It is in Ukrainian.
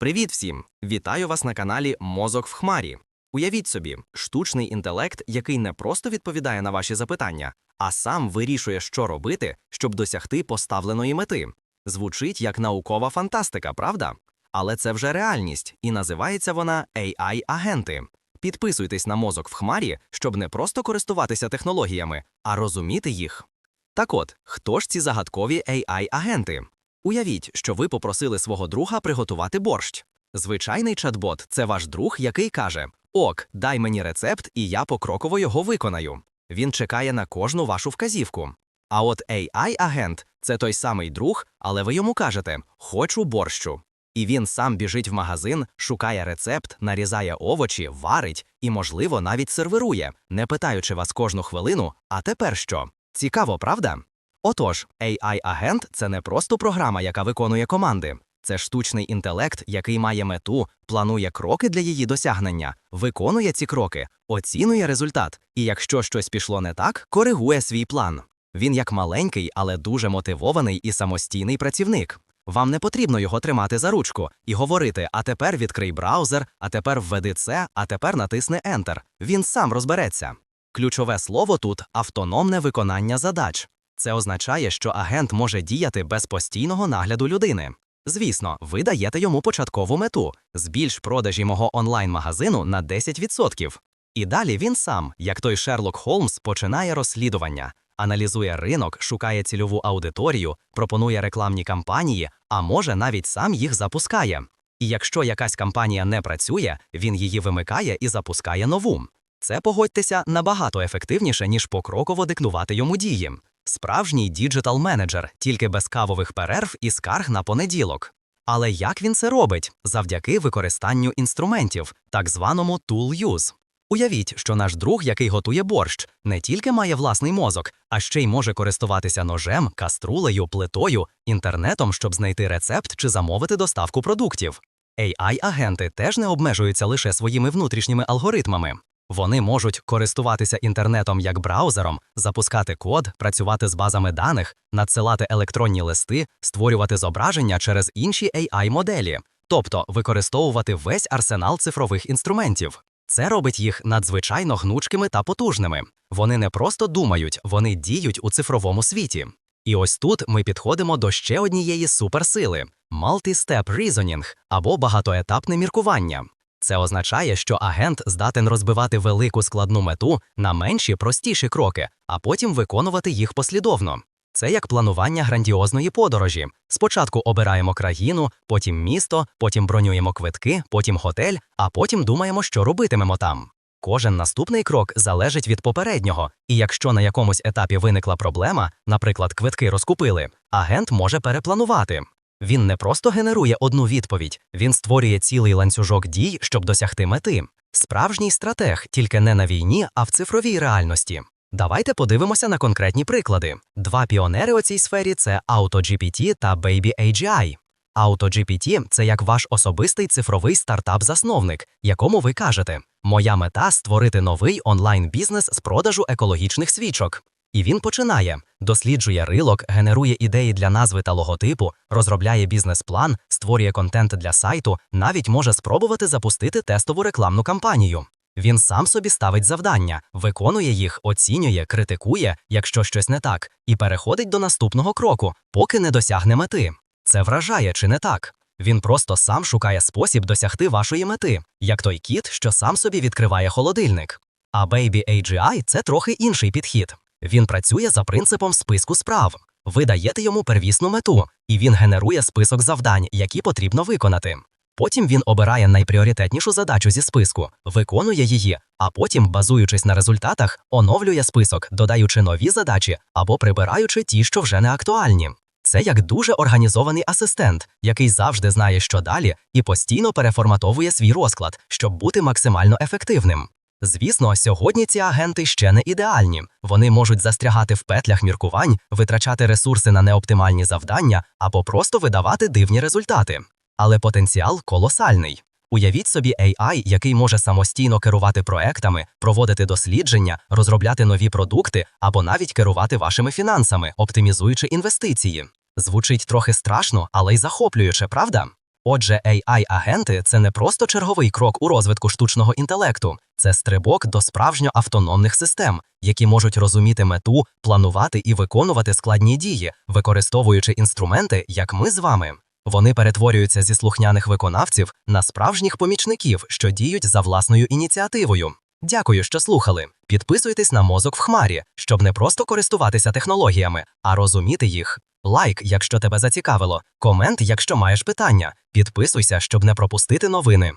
Привіт всім! Вітаю вас на каналі Мозок в Хмарі. Уявіть собі, штучний інтелект, який не просто відповідає на ваші запитання, а сам вирішує, що робити, щоб досягти поставленої мети. Звучить як наукова фантастика, правда? Але це вже реальність, і називається вона AI-агенти. Підписуйтесь на мозок в хмарі, щоб не просто користуватися технологіями, а розуміти їх. Так от, хто ж ці загадкові AI-агенти? Уявіть, що ви попросили свого друга приготувати борщ. Звичайний чат-бот – це ваш друг, який каже: Ок, дай мені рецепт, і я покроково його виконаю. Він чекає на кожну вашу вказівку. А от AI-агент це той самий друг, але ви йому кажете Хочу борщу. І він сам біжить в магазин, шукає рецепт, нарізає овочі, варить і, можливо, навіть сервирує, не питаючи вас кожну хвилину, а тепер що? Цікаво, правда? Отож, AI-агент це не просто програма, яка виконує команди. Це штучний інтелект, який має мету, планує кроки для її досягнення, виконує ці кроки, оцінює результат, і якщо щось пішло не так, коригує свій план. Він як маленький, але дуже мотивований і самостійний працівник. Вам не потрібно його тримати за ручку і говорити: а тепер відкрий браузер, а тепер введи це, а тепер натисни Enter. Він сам розбереться. Ключове слово тут автономне виконання задач. Це означає, що агент може діяти без постійного нагляду людини. Звісно, ви даєте йому початкову мету збільш продажі мого онлайн-магазину на 10%. І далі він сам, як той Шерлок Холмс, починає розслідування, аналізує ринок, шукає цільову аудиторію, пропонує рекламні кампанії, а може навіть сам їх запускає. І якщо якась кампанія не працює, він її вимикає і запускає нову. Це погодьтеся набагато ефективніше, ніж покроково диктувати йому дії. Справжній діджитал менеджер, тільки без кавових перерв і скарг на понеділок. Але як він це робить? Завдяки використанню інструментів, так званому tool use. Уявіть, що наш друг, який готує борщ, не тільки має власний мозок, а ще й може користуватися ножем, каструлею, плитою, інтернетом, щоб знайти рецепт чи замовити доставку продуктів. AI-агенти теж не обмежуються лише своїми внутрішніми алгоритмами. Вони можуть користуватися інтернетом як браузером, запускати код, працювати з базами даних, надсилати електронні листи, створювати зображення через інші AI-моделі, тобто використовувати весь арсенал цифрових інструментів. Це робить їх надзвичайно гнучкими та потужними. Вони не просто думають, вони діють у цифровому світі. І ось тут ми підходимо до ще однієї суперсили multi-step reasoning або багатоетапне міркування. Це означає, що агент здатен розбивати велику складну мету на менші простіші кроки, а потім виконувати їх послідовно. Це як планування грандіозної подорожі. Спочатку обираємо країну, потім місто, потім бронюємо квитки, потім готель, а потім думаємо, що робитимемо там. Кожен наступний крок залежить від попереднього, і якщо на якомусь етапі виникла проблема, наприклад, квитки розкупили, агент може перепланувати. Він не просто генерує одну відповідь, він створює цілий ланцюжок дій, щоб досягти мети. Справжній стратег тільки не на війні, а в цифровій реальності. Давайте подивимося на конкретні приклади. Два піонери у цій сфері це AutoGPT та Baby AGI. AutoGPT – це як ваш особистий цифровий стартап-засновник, якому ви кажете: Моя мета створити новий онлайн-бізнес з продажу екологічних свічок. І він починає, досліджує рилок, генерує ідеї для назви та логотипу, розробляє бізнес-план, створює контент для сайту, навіть може спробувати запустити тестову рекламну кампанію. Він сам собі ставить завдання, виконує їх, оцінює, критикує, якщо щось не так, і переходить до наступного кроку, поки не досягне мети. Це вражає чи не так? Він просто сам шукає спосіб досягти вашої мети, як той кіт, що сам собі відкриває холодильник. А Baby AGI – це трохи інший підхід. Він працює за принципом списку справ. Ви даєте йому первісну мету, і він генерує список завдань, які потрібно виконати. Потім він обирає найпріоритетнішу задачу зі списку, виконує її, а потім, базуючись на результатах, оновлює список, додаючи нові задачі або прибираючи ті, що вже не актуальні. Це як дуже організований асистент, який завжди знає, що далі, і постійно переформатовує свій розклад, щоб бути максимально ефективним. Звісно, сьогодні ці агенти ще не ідеальні. Вони можуть застрягати в петлях міркувань, витрачати ресурси на неоптимальні завдання або просто видавати дивні результати. Але потенціал колосальний. Уявіть собі AI, який може самостійно керувати проектами, проводити дослідження, розробляти нові продукти або навіть керувати вашими фінансами, оптимізуючи інвестиції. Звучить трохи страшно, але й захоплююче, правда? Отже, AI-агенти це не просто черговий крок у розвитку штучного інтелекту, це стрибок до справжньо автономних систем, які можуть розуміти мету, планувати і виконувати складні дії, використовуючи інструменти, як ми з вами. Вони перетворюються зі слухняних виконавців на справжніх помічників, що діють за власною ініціативою. Дякую, що слухали. Підписуйтесь на мозок в хмарі, щоб не просто користуватися технологіями, а розуміти їх. Лайк, якщо тебе зацікавило, комент, якщо маєш питання. Підписуйся, щоб не пропустити новини.